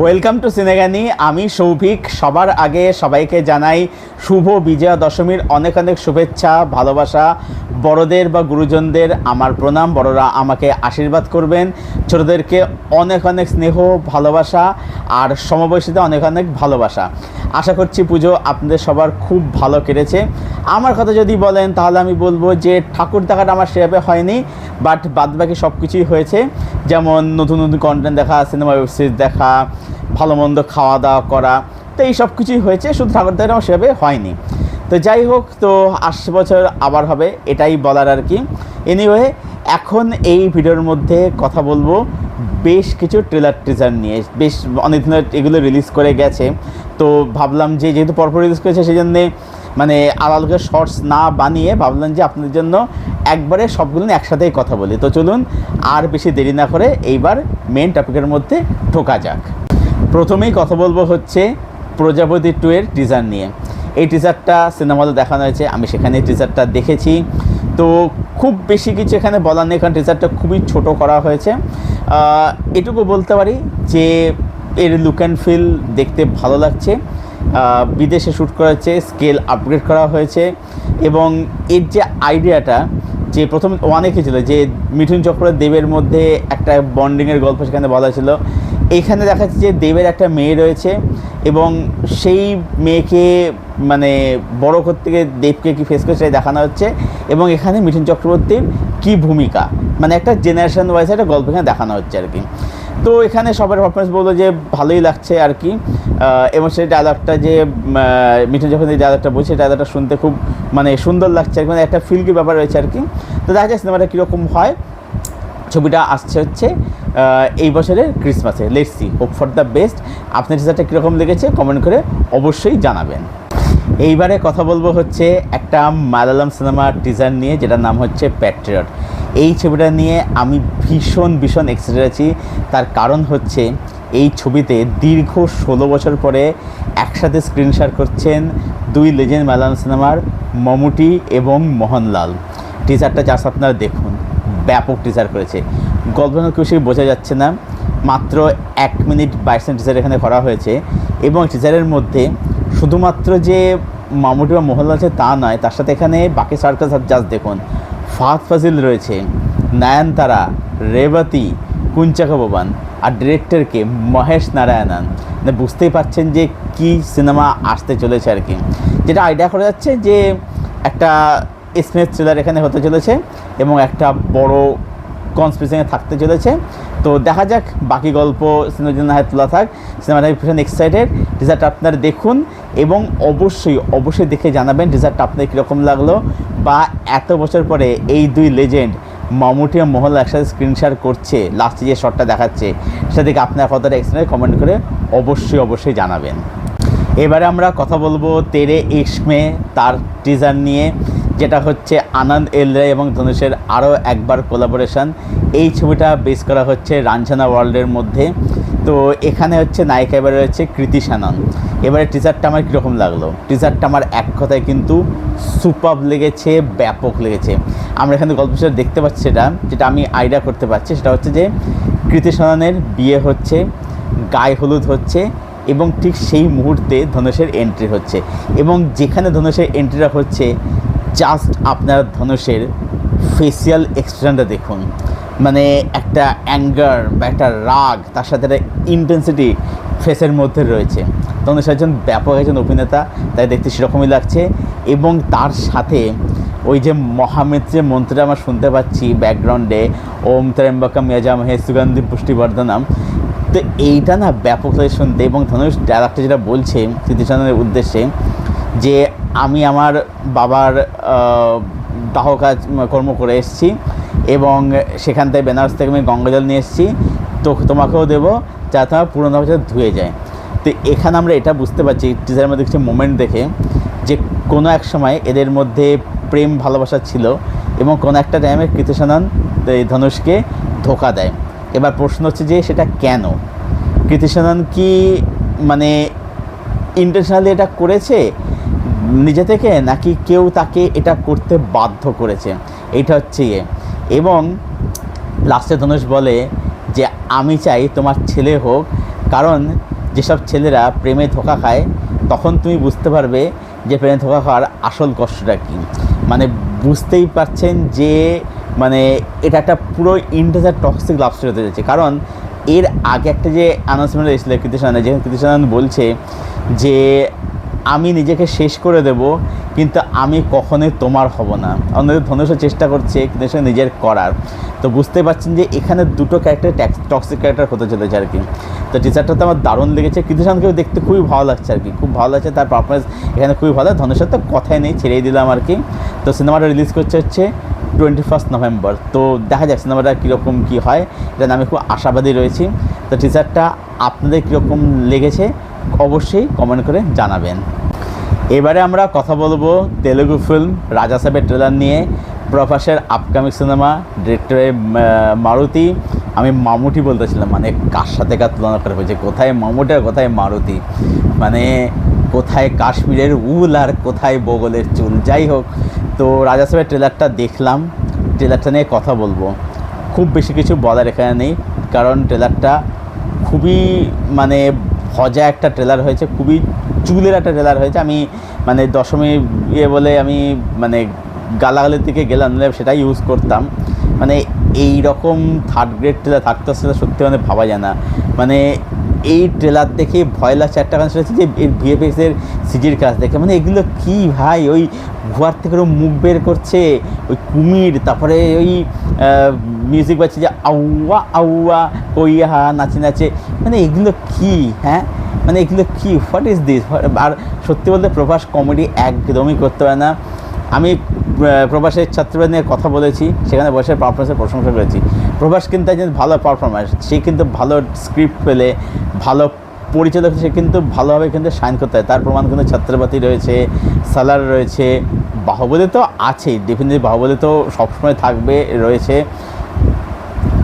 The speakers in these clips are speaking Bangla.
ওয়েলকাম টু সিনেগানি আমি সৌভিক। সবার আগে সবাইকে জানাই শুভ বিজয়া দশমীর অনেক অনেক শুভেচ্ছা, ভালোবাসা। বড়দের বা গুরুজনদের আমার প্রণাম। বড়রা আমাকে আশীর্বাদ করবেন। ছোটদেরকে অনেক অনেক স্নেহ, ভালোবাসা আর সমবয়সীদের অনেক অনেক ভালোবাসা। আশা করছি পুজো আপনাদের সবার খুব ভালো কেটেছে। আমার কথা যদি বলেন, তাহলে আমি বলব যে ঠাকুর দেখাটা আমার সেভাবে হয়নি বাট বাদবাকি সব কিছুই হয়েছে। যেমন নতুন নতুন কন্টেন্ট দেখা সিনেমা ওয়েব সিরিজ দেখা ভালো মন্দ খাওয়া দাওয়া করা, তো এই সব কিছুই হয়েছে, শুধু ঠাকুর দেখাটা সেভাবে হয়নি। তো যাই হোক, তো আসছে বছর আবার হবে, এটাই বলার আর কি। এনিওয়ে এখন এই ভিডিওর মধ্যে কথা বলব, বেশ কিছু ট্রেলার টিজার নিয়ে। বেশ অনেক দিন এগুলো রিলিজ করে গেছে। তো ভাবলাম যে যেহেতু পরপর রিলিজ করেছে সেই জন্যে মানে আলাদা শর্টস না বানিয়ে ভাবলাম যে আপনাদের জন্য একবারে সবগুলো একসাথেই কথা বলি। তো চলুন, আর বেশি দেরি না করে এইবার মেন টপিকের মধ্যে ঢোকা যাক। প্রথমেই কথা বলব হচ্ছে প্রজাপতি টু এর টিজার নিয়ে। এই টিজারটা সিনেমাতে দেখানো হয়েছে, আমি সেখানে টিজারটা দেখেছি। তো খুব বেশি কিছু এখানে বলার নেই, কারণ টিজারটা খুবই ছোট করা হয়েছে। এটুকু বলতে পারি যে এর লুক অ্যান্ড ফিল দেখতে ভালো লাগছে। বিদেশে শ্যুট করা হয়েছে স্কেল আপগ্রেড করা হয়েছে এবং এর যে আইডিয়াটা যে প্রথম অনেকে ছিল? যে মিঠুন চক্র দেবের মধ্যে একটা বন্ডিংয়ের গল্প সেখানে বলা ছিল এখানে দেখা যাচ্ছে যে দেবের একটা মেয়ে রয়েছে এবং সেই মেয়েকে মানে বড় করতে গিয়ে দেবকে কি ফেস করে সেটাই দেখানো হচ্ছে এবং এখানে মিঠুন চক্রবর্তীর কি ভূমিকা? মানে একটা জেনারেশন ওয়াইজ একটা গল্প এখানে দেখানো হচ্ছে আর কি। তো এখানে সবার পারফরমেন্স বলল যে ভালোই লাগছে আর কি। এবং সেই ডায়লগটা যে মিঠুন যখন এই ডায়লগটা বলছে সেই ডায়লগটা শুনতে খুব মানে সুন্দর লাগছে আর কি, মানে একটা ফিলকি ব্যাপার রয়েছে আর কি। তো দেখা যায় সিনেমাটা কীরকম হয়। ছবিটা আসছে হচ্ছে এই বছরের ক্রিসমাসে let's hope for the best আপনার টিজারটা কীরকম লেগেছে কমেন্ট করে অবশ্যই জানাবেন। এইবারে কথা বলব হচ্ছে একটা মালায়ালাম সিনেমার টিজার নিয়ে, যেটার নাম হচ্ছে প্যাট্রিয়ট এই ছবিটা নিয়ে আমি ভীষণ ভীষণ এক্সাইটেড আছি। তার কারণ হচ্ছে এই ছবিতে দীর্ঘ ষোলো বছর পরে একসাথে স্ক্রিন শেয়ার করছেন দুই লেজেন্ড মালায়ালাম সিনেমার মমুটি এবং মোহনলাল। টিজারটা জাস্ট আপনারা দেখুন। ব্যাপক টিজার করেছে। গল্প কিছু বোঝা যাচ্ছে না। মাত্র এক মিনিট বাইশ টিজার এখানে করা হয়েছে এবং টিজারের মধ্যে শুধুমাত্র যে মামুটি বা মোহনলাল আছে তা নয়, তার সাথে এখানে বাকি সার্কাস জাস্ট দেখুন। ফাহাদ ফাজিল রয়েছে, নয়নতারা, রেবতী, কুঞ্চাকা বোবান আর ডিরেক্টরকে মহেশ নারায়ণন। মানে বুঝতেই পারছেন যে কি সিনেমা আসতে চলেছে আর কি। যেটা আইডিয়া করা যাচ্ছে যে একটা স্মেথ থ্রিলার এখানে হতে চলেছে এবং একটা বড় কনস্পিরেশনে থাকতে চলেছে। তো দেখা যাক, বাকি গল্প সিনেমার জন্য হয় তোলা থাক। সিনেমাটা ভীষণ এক্সাইটেড টিজারটা আপনারা দেখুন এবং অবশ্যই অবশ্যই দেখে জানাবেন টিজারটা আপনার কীরকম লাগল বা এত বছর পরে এই দুই লেজেন্ড মামুটি ও মোহনলাল একসাথে স্ক্রিন শেয়ার করছে লাস্টে যে শটটা দেখাচ্ছে, সেটা দেখে আপনার কতটা এক্সাইটেড কমেন্ট করে অবশ্যই অবশ্যই জানাবেন। এবারে আমরা কথা বলব তেরে ইসমে তার টিজার নিয়ে। যেটা হচ্ছে আনন্দ এলরে এবং ধনুষের আরও একবার কোলাবোরেশন এই ছবিটা বেস করা হচ্ছে রাঞ্ছানা ওয়ার্ল্ডের মধ্যে। তো এখানে হচ্ছে নায়িকা এবারে রয়েছে কৃতি সানন। এবারে টিজারটা আমার কীরকম লাগল? টিজারটা আমার এক কথায় কিন্তু সুপার লেগেছে, ব্যাপক লেগেছে। আমরা এখানে গল্প হিসেবে দেখতে পাচ্ছি সেটা, যেটা আমি আইডিয়া করতে পারছি। সেটা হচ্ছে যে কৃতি সাননের বিয়ে হচ্ছে, গায়ে হলুদ হচ্ছে এবং ঠিক সেই মুহূর্তে ধনুষের এন্ট্রি হচ্ছে। এবং যেখানে ধনুষের এন্ট্রিটা হচ্ছে জাস্ট আপনার ধনুষের ফেসিয়াল এক্সপ্রেশনটা দেখুন। মানে একটা অ্যাঙ্গার বা একটা রাগ, তার সাথে একটা ইন্টেন্সিটি ফেসের মধ্যে রয়েছে। ধনুষ একজন ব্যাপক একজন অভিনেতা, তাই দেখতে সেরকমই লাগছে। এবং তার সাথে ওই যে মহামেদ যে মন্ত্রটা আমরা শুনতে পাচ্ছি ব্যাকগ্রাউন্ডে ওম ত্রম্বকম ইয়াজামহে সুগন্ধি পুষ্টিবর্ধনম। তো এইটা না ব্যাপক শুনতে এবং ধনুষ ডায়লগটা যেটা বলছে স্মৃতিচন্দ্রের উদ্দেশ্যে, যে আমি আমার বাবার দাহ কাজ কর্ম করে এসেছি এবং সেখান থেকে বেনারস থেকে আমি গঙ্গাজল নিয়ে এসেছি। তো তোমাকেও দেবো যাতে আমার পুরোনো বছর ধুয়ে যায়। তো এখানে আমরা এটা বুঝতে পারছি টিচারের মধ্যে কিছু মোমেন্ট দেখে যে কোনো এক সময় এদের মধ্যে প্রেম, ভালোবাসা ছিল এবং কোনো একটা টাইমে কৃতিসানন এই ধনুষকে ধোকা দেয়। এবার প্রশ্ন হচ্ছে যে সেটা কেন? কৃতিসানন কি মানে ইন্টেনশনালি এটা করেছে? নিজে থেকে নাকি কেউ তাকে এটা করতে বাধ্য করেছে? এটা হচ্ছে ইয়ে এবং লাস্টে ধনুষ বলে যে, আমি চাই তোমার ছেলে হোক, কারণ যেসব ছেলেরা প্রেমে ধোকা খায়, তখন তুমি বুঝতে পারবে যে প্রেমে ধোকা খাওয়ার আসল কষ্টটা কী। মানে বুঝতেই পারছেন যে মানে এটা একটা পুরো ইন্টারজার টক্সিক লাভ স্টোরি হতে কারণ এর আগে একটা যে অ্যানাউন্সমেন্ট এসেছিল কৃতিশানন্দ যেখানে কৃতিশানন্দ বলছে যে আমি নিজেকে শেষ করে দেব, কিন্তু আমি কখনোই তোমার হব না। অন্যদের ধনুষ চেষ্টা করছে কৃতিশান নিজের করার। তো বুঝতে পারছেন যে এখানে দুটো ক্যারেক্টার টক্সিক ক্যারেক্টার হতে চলেছে আর কি। তো টিচারটা তো আমার দারুণ লেগেছে। কৃতিশানকেও দেখতে খুবই ভালো লাগছে আর কি। খুব ভালো লাগছে, তার পারফরমেন্স এখানে খুবই ভালো। ধনুষের তো কথাই নেই, ছেড়েই দিলাম আর কি। তো সিনেমাটা রিলিজ করছে হচ্ছে টোয়েন্টি ফার্স্ট নভেম্বর তো দেখা যাক সিনেমাটা কীরকম কী হয়। এটা আমি খুব আশাবাদী রয়েছি। তো টিচারটা আপনাদের কীরকম লেগেছে? অবশ্যই কমেন্ট করে জানাবেন। এবারে আমরা কথা বলব তেলেগু ফিল্ম রাজা সাহেবের ট্রেলার নিয়ে। প্রভাসের আপকামিং সিনেমা ডিরেক্টরে মারুতি। আমি মামুটি বলতেছিলাম মানে কার সাথে কার তুলনা করা হয়েছে কোথায় মামুটি আর কোথায় মারুতি? মানে কোথায় কাশ্মীরের উল আর কোথায় বগলের চুল? যাই হোক, তো রাজা সাহেবের ট্রেলারটা দেখলাম। ট্রেলারটা নিয়ে কথা বলব। খুব বেশি কিছু বলার এখানে নেই, কারণ ট্রেলারটা খুবই মানে ভজা একটা ট্রেলার হয়েছে, খুবই চুলের একটা ট্রেলার হয়েছে। আমি মানে দশমী ইয়ে বলে আমি মানে গালাগালের দিকে গেলাম সেটাই ইউজ করতাম। মানে এই রকম থার্ড গ্রেড ট্রেলার থাকতে সেটা সত্যি মানে ভাবা যায় না। মানে এই ট্রেলার দেখে ভয় লাগছে, একটা সেটা হচ্ছে যে এর ভিএফএক্সের সিজির কাজ দেখে। মানে এগুলো কি ভাই? ওই গুহার থেকে ওরকম মুখ বের করছে, ওই কুমির, তারপরে ওই মিউজিক বাজছে যে আউয়া আউয়া কইয়া নাচে নাচে। মানে এগুলো কি হ্যাঁ? মানে এগুলো কি? হোয়াট ইজ দিস আর সত্যি বলতে প্রভাস কমেডি একদমই করতে পারে না। আমি প্রভাসের ছাত্ররা নিয়ে কথা বলেছি, সেখানে বসে পারফরমেন্সের প্রশংসা করেছি। প্রভাস কিন্তু একজন ভালো পারফরমেন্স সে কিন্তু ভালো স্ক্রিপ্ট পেলে, ভালো পরিচালক, সে কিন্তু ভালোভাবে কিন্তু সাইন করতে হয় তার প্রমাণ কিন্তু ছাত্রপাতি রয়েছে সালার রয়েছে, বাহুবলী তো আছেই ডেফিনেটলি বাহুবলী তো সবসময় থাকবে, রয়েছে।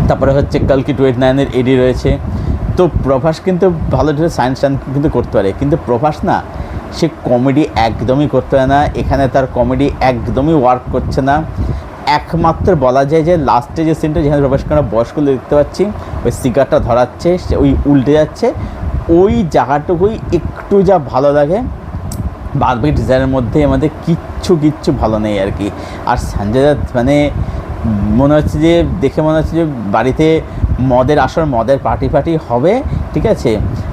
তারপরে হচ্ছে কালকি টোয়েন্টি নাইনের এডি রয়েছে। তো প্রভাস কিন্তু ভালো ঢেলে সায়েন্স টাইন কিন্তু করতে পারে। কিন্তু প্রভাস না, সে কমেডি একদমই করতে পারে না। এখানে তার কমেডি একদমই ওয়ার্ক করছে না। একমাত্র বলা যায় যে লাস্টে যে সিনটা যেখানে প্রভাসকে আমরা বয়স্ক দেখতে পাচ্ছি, ওই সিগারটা ধরাচ্ছে, সে ওই উল্টে যাচ্ছে। ওই জায়গাটুকুই একটু যা ভালো লাগে বারবি ডিজাইনের মধ্যে আমাদের কিচ্ছু কিচ্ছু ভালো নেই আর কি। আর সঞ্জয় দত্ত মানে মনে হচ্ছে যে, দেখে মনে হচ্ছে যে বাড়িতে মদের আসর মদের পার্টি পার্টি হবে, ঠিক আছে?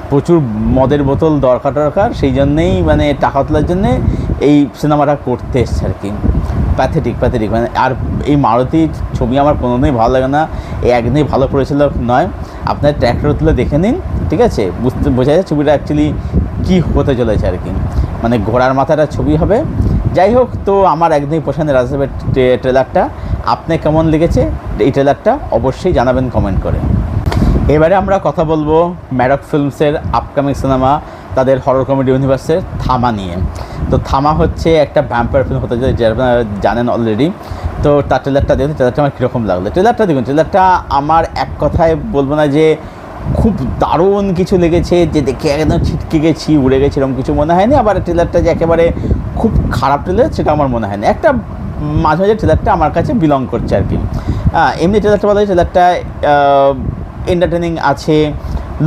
প্রচুর মদের বোতল দরকার দরকার। সেই জন্যেই মানে টাকা তোলার জন্যে এই সিনেমাটা করতে এসছে আর কি। প্যাথেটিক প্যাথেটিক মানে আর এই মারুতি ছবি আমার কোনোদিনই ভালো লাগে না। এই একদিনই ভালো পরিচালক নয়। আপনার ট্র্যাক্টর তুলে দেখে নিন, ঠিক আছে? বুঝতে, বোঝা যায় ছবিটা অ্যাকচুয়ালি কী হতে চলেছে আর কি। মানে ঘোড়ার মাথাটা ছবি হবে। যাই হোক, তো আমার একদিনই পছন্দের রাজসাহেবের ট্রেলারটা। আপনি কেমন লেগেছে? এই ট্রেলারটা অবশ্যই জানাবেন কমেন্ট করে। এবারে আমরা কথা বলব ম্যারক ফিল্মসের আপকামিং সিনেমা তাদের হরর কমেডি ইউনিভার্সের থামা নিয়ে। তো থামা হচ্ছে একটা ভ্যাম্পায়ার ফিল্ম হতে যায় যারা জানেন অলরেডি তো তার ট্রেলারটা দেখুন ট্রেলারটা আমার কীরকম লাগল। ট্রেলারটা দেখুন ট্রেলারটা আমার এক কথায় বলব না যে খুব দারুণ কিছু লেগেছে, যে দেখে একদম ছিটকে গেছি, উড়ে গেছি, এরকম কিছু মনে হয়নি। আবার ট্রেলারটা যে একেবারে খুব খারাপ ট্রেলার সেটা আমার মনে হয়নি। একটা মাঝে মাঝে ট্রেলারটা আমার কাছে বিলং করছে আর কি। এমনি ট্রেলারটা বলা হয় ট্রেলারটা এন্টারটেনিং আছে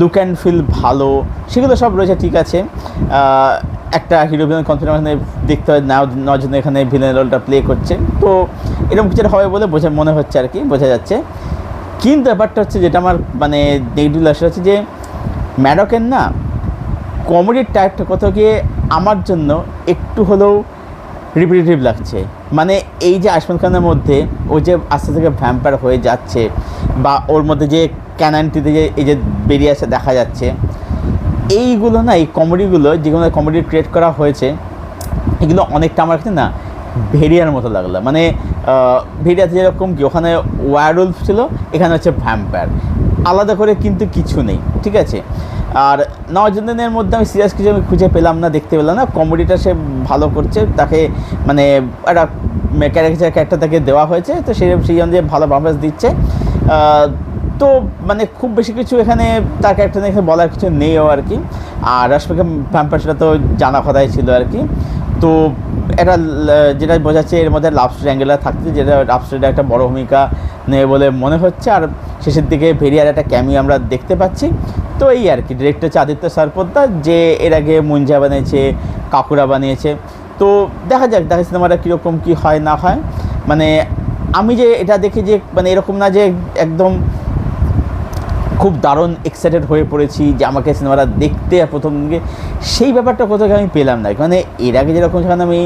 লুক অ্যান্ড ফিল ভালো, সেগুলো সব রয়েছে, ঠিক আছে। একটা হিরো ভিলেন কনফিডেন্স দেখতে হয়, নাও নজন এখানে ভিলেন রোলটা প্লে করছে। তো এরকম কিছু হবে বলে বোঝা, মনে হচ্ছে আর কি, বোঝা যাচ্ছে। কিন্তু ব্যাপারটা হচ্ছে যেটা আমার মানে নেগেটিভ লাগছে হচ্ছে যে ম্যাডকের না কমেডির টাইপটা কোথাও গিয়ে আমার জন্য একটু হলেও রিপিটেটিভ লাগছে। মানে এই যে আশমান খানের মধ্যে ও যে আস্তে থেকে ভ্যাম্পায়ার হয়ে যাচ্ছে বা ওর মধ্যে যে ক্যানানটিতে যে এই যে বেরিয়ে আসে দেখা যাচ্ছে, এইগুলো না, এই কমেডিগুলো যেগুলো কমেডি ক্রিয়েট করা হয়েছে এগুলো অনেকটা আমার কাছে না ভেরিয়ার মতো লাগল। মানে ভেরিয়াতে যেরকম কি, ওখানে ওয়ারুলফ ছিল, এখানে হচ্ছে ভ্যাম্পায়ার আলাদা করে কিন্তু কিছু নেই, ঠিক আছে? আর নজনের মধ্যে আমি সিরিয়াস কিছু আমি খুঁজে পেলাম না, দেখতে পেলাম না। কমেডিটা সে ভালো করছে, তাকে মানে একটা ক্যারেক্টার ক্যারেক্টার তাকে দেওয়া হয়েছে, তো সেই সেই অনুযায়ী ভালো পারফরমেন্স দিচ্ছে। তো মানে খুব বেশি কিছু এখানে তার ক্যারেক্টার এখানে বলার কিছু নেইও আর কি। আর রাশমিকা ভ্যাম্পার সেটা তো জানা কথাই ছিল আর কি। তো এটা যেটা বোঝাচ্ছে এর মধ্যে লাভ স্টোরি অ্যাঙ্গেলার থাকছে, যেটা লাভ স্টোরিটা একটা বড় ভূমিকা নেই বলে মনে হচ্ছে। আর শেষের দিকে ভেরিয়ার একটা ক্যামি আমরা দেখতে পাচ্ছি। তো এই আর কি ডিরেক্টর হচ্ছে আদিত্য সারপোদ্দা যে এর আগে মুঞ্জা বানিয়েছে, কাকুরা বানিয়েছে। তো দেখা যাক, দেখা সিনেমাটা কীরকম, কী হয়, না হয়। মানে আমি যে এটা দেখি যে মানে এরকম না যে একদম খুব দারুণ এক্সাইটেড হয়ে পড়েছি যে আমাকে সিনেমাটা দেখতে প্রথম দিকে। সেই ব্যাপারটা কোথাও আমি পেলাম না মানে এর আগে যেরকম যখন আমি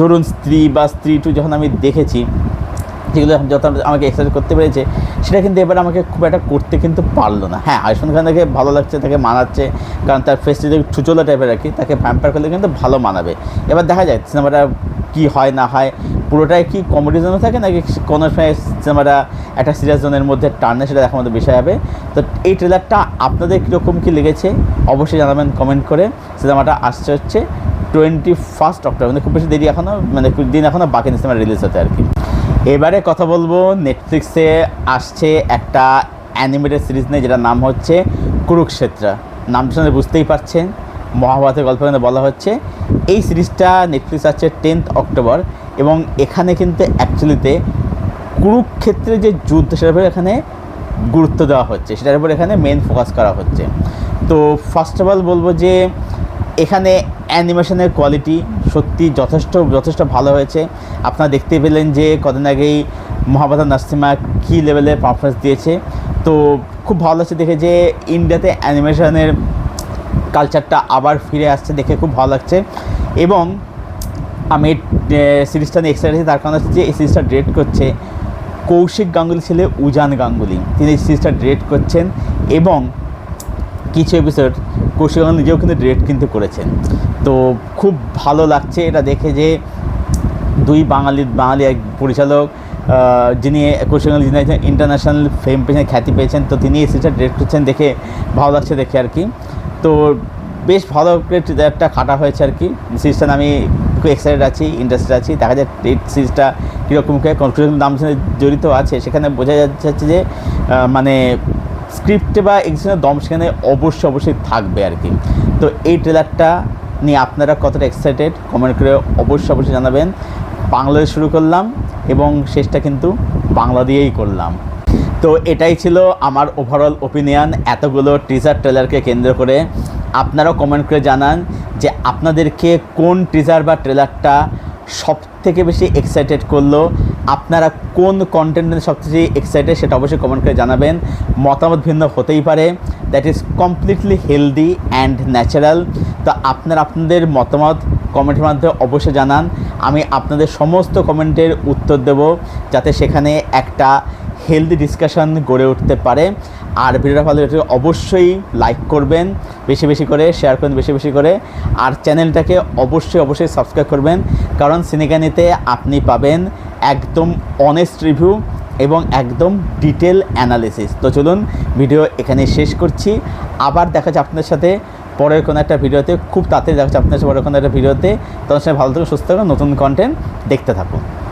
ধরুন স্ত্রী বা স্ত্রী টু যখন আমি দেখেছি যেগুলো যত আমাকে এক্সারসাইজ করতে পেরেছে, সেটা কিন্তু এবার আমাকে খুব একটা করতে কিন্তু পারল না। হ্যাঁ আয়ুষ্মান খানকে ভালো লাগছে, তাকে মানাচ্ছে, কারণ তার ফেসটি যদি ছুচোলা টাইপের আর কি, তাকে ভ্যাম্পার করলে কিন্তু ভালো মানাবে। এবার দেখা যায় সিনেমাটা কি হয়, না হয়, পুরোটাই কি কমেডি জোনে থাকে, নাকি কোনো সময় সিনেমাটা একটা সিরিয়াস জোনের মধ্যে টার্নে সেটা দেখার মতো বিষয় হবে। তো এই ট্রেলারটা আপনাদের কীরকম কী লেগেছে, অবশ্যই জানাবেন কমেন্ট করে। সিনেমাটা আসছে হচ্ছে টোয়েন্টি ফার্স্ট অক্টোবর মানে খুব বেশি দেরি এখনও মানে দিন এখনও বাকি সিনেমা রিলিজ হতে আর কি। এবারে কথা বলব নেটফ্লিক্সে আসছে একটা অ্যানিমেটেড সিরিজ নিয়ে, যেটার নাম হচ্ছে কুরুক্ষেত্র। নামটা শুনে বুঝতেই পারছেন, মহাভারতের গল্প এখানে বলা হচ্ছে। এই সিরিজটা নেটফ্লিক্স আসছে টেন্থ অক্টোবর, এবং এখানে কিন্তু অ্যাকচুয়ালিতে কুরুক্ষেত্রে যে যুদ্ধ, সেটার উপরে এখানে গুরুত্ব দেওয়া হচ্ছে। সেটার উপর এখানে মেন ফোকাস করা হচ্ছে। তো ফার্স্ট অফ অল বলব যে, এখানে অ্যানিমেশনের কোয়ালিটি সত্যি যথেষ্ট যথেষ্ট ভালো হয়েছে। আপনারা দেখতে পেলেন যে কদিন আগেই মহাভারত নাসিমা কী লেভেলের পারফরমেন্স দিয়েছে। তো খুব ভালো লাগছে দেখে যে ইন্ডিয়াতে অ্যানিমেশনের কালচারটা আবার ফিরে আসছে দেখে খুব ভালো লাগছে। এবং আমি সিরিজটা নিয়ে এক্সাইটেড তার কারণ হচ্ছে যে এই সিরিজটা ডিরেক্ট করছে কৌশিক গাঙ্গুলি ছেলে উজান গাঙ্গুলি। তিনি এই সিরিজটা ডিরেক্ট করছেন এবং কিছু এপিসোড কৌশিক গাঙ্গুলি নিজেও কিন্তু ডিরেক্ট কিন্তু করেছেন। তো খুব ভালো লাগছে এটা দেখে যে দুই বাঙালি বাঙালি এক পরিচালক যিনি গাঙ্গুলি যিনি ইন্টারন্যাশনাল ফেম পেয়েছেন, খ্যাতি পেয়েছেন, তো তিনি এই সিরিজটা ডিরেক্ট করছেন দেখে ভালো লাগছে দেখে আর কি। তো বেশ ভালো একটা কাটা হয়েছে আর কি। সিরিজটা আমি খুব এক্সাইটেড আছি ইন্টারেস্টেড আছি। দেখা যায় এই সিরিজটা কীরকম কনফিউশন নাম সাথে জড়িত আছে। সেখানে বোঝা যাচ্ছে যে মানে স্ক্রিপ্টে বা এক্সিনের দম সেখানে অবশ্যই অবশ্যই থাকবে আর কি। তো এই ট্রেলারটা নিয়ে আপনারা কতটা এক্সাইটেড কমেন্ট করে অবশ্যই অবশ্যই জানাবেন। বাংলায় শুরু করলাম এবং শেষটা কিন্তু বাংলা দিয়েই করলাম। তো এটাই ছিল আমার ওভারঅল ওপিনিয়ন এতগুলো টিজার ট্রেলারকে কেন্দ্র করে আপনারাও কমেন্ট করে জানান যে আপনাদেরকে কোন টিজার বা ট্রেলারটা সব থেকে বেশি এক্সাইটেড করল, আপনারা কোন কন্টেন্টের সবচেয়ে এক্সাইটেড সেটা অবশ্যই কমেন্ট করে জানাবেন। মতামত ভিন্ন হতেই পারে। That is completely healthy and natural তো আপনার আপনাদের মতামত কমেন্টের মাধ্যমে অবশ্যই জানান। আমি আপনাদের সমস্ত কমেন্টের উত্তর দেব, যাতে সেখানে একটা হেলদি ডিসকাশন গড়ে উঠতে পারে। আর ভিডিওটা ভালো লাগলে অবশ্যই লাইক করবেন, বেশি বেশি করে শেয়ার করবেন, বেশি বেশি করে। আর চ্যানেলটাকে অবশ্যই অবশ্যই সাবস্ক্রাইব করবেন, কারণ সিনেগানিতে আপনি পাবেন একদম অনেস্ট রিভিউ এবং একদম ডিটেল অ্যানালিসিস তো চলুন ভিডিও এখানে শেষ করছি। আবার দেখা যাচ্ছে আপনাদের সাথে পরের কোনো একটা ভিডিওতে খুব তাড়াতাড়ি দেখা যাচ্ছে আপনাদের সাথে পরের কোনো একটা ভিডিওতে তখন সবাই ভালো থাকুন, সুস্থ থাকুন, নতুন কন্টেন্ট দেখতে থাকুন।